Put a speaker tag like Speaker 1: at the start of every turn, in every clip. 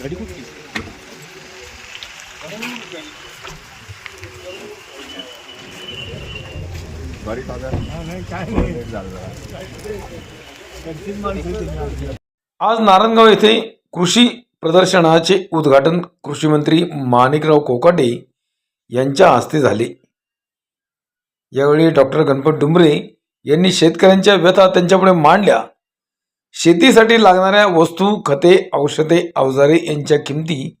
Speaker 1: गाडी कुठली आज नारायणगाव येथे कृषी प्रदर्शनाचे उद्घाटन कृषी मंत्री माणिकराव कोकाटे यांच्या हस्ते झाले. यावेळी डॉक्टर गणपत डुंबरे यांनी शेतकऱ्यांच्या व्यथा त्यांच्यापुढे मांडल्या. शेतीसाठी लागणाऱ्या वस्तू खते औषधे अवजारे यांच्या किमती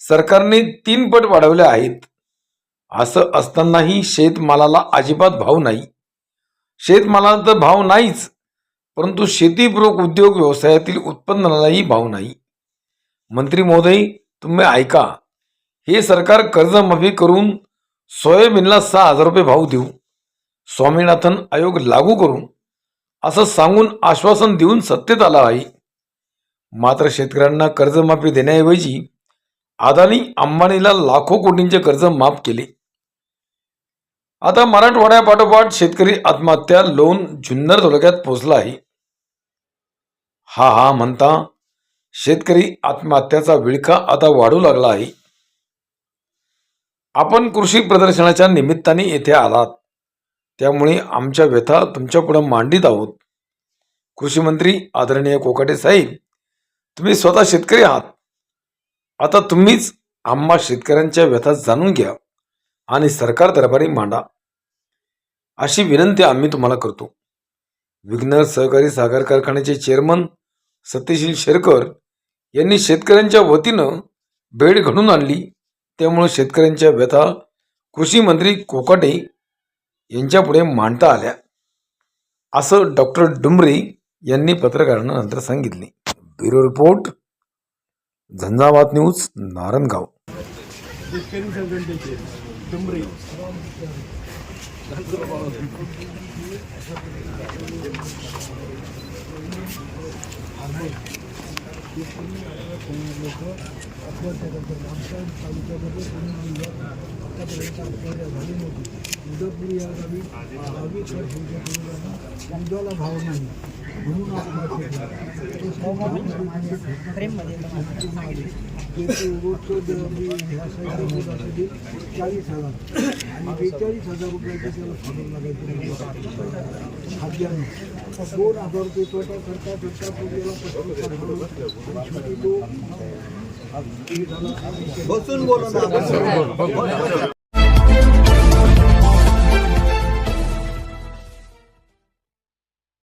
Speaker 1: सरकारने तीन पट वाढवल्या आहेत. असं असतानाही शेतमालाला अजिबात भाव नाही. शेतमालाला तर भाव नाहीच परंतु शेतीपूरक उद्योग व्यवसायातील उत्पन्नालाही भाव नाही. मंत्री महोदय तुम्ही ऐका हे सरकार कर्जमाफी करून सोयाबीनला सहा हजार रुपये भाव देऊ. स्वामीनाथन आयोग लागू करून असं सांगून आश्वासन देऊन सत्तेत आला आहे. मात्र शेतकऱ्यांना कर्जमाफी देण्याऐवजी अदानी अंबानीला लाखो कोटींचे कर्ज माफ केले. आता मराठवाड्यापाठोपाठ शेतकरी आत्महत्या लोन जुन्नर तालुक्यात पोहोचला आहे. हा हा म्हणता शेतकरी आत्महत्याचा विळखा आता वाढू लागला आहे. आपण कृषी प्रदर्शनाच्या निमित्ताने येथे आलात. त्यामुळे आमच्या व्यथा तुमच्यापुढं मांडीत मांडित आहोत. कृषी मंत्री आदरणीय कोकाटे साहेब तुम्ही स्वतः शेतकरी आहात. आता तुम्हीच आम्हा शेतकऱ्यांच्या व्यथा जाणून घ्या आणि सरकार दरबारी मांडा. अशी विनंती आम्ही तुम्हाला करतो. विघ्नर सहकारी साखर कारखान्याचे चेअरमन सत्यशील शेरकर यांनी शेतकऱ्यांच्या वतीनं भेट घडून आणली. त्यामुळे शेतकऱ्यांच्या व्यथा कृषी मंत्री कोकाटे यांच्यापुढे मांडता आल्या. असं डॉक्टर डुमरे यांनी पत्रकारांना नंतर सांगितले. Bureau report Zanzavat news Narangaon
Speaker 2: शेतकरी संघटनेचे डुंबरे
Speaker 3: मुदतपूर्वी या गावी बावीस वर्षांच्या भाव नाही म्हणून आत्महत्या रोजचं मी ह्या साईडला चाळीस हजार आणि बेचाळीस हजार रुपयाचं त्याला सोडून लागायचं खाद्यानं दोन हजार रुपये तोटा करता करता तो गेला पस्तीस हजार आणि शेवटी तो हे झाला
Speaker 2: बसून बोला ना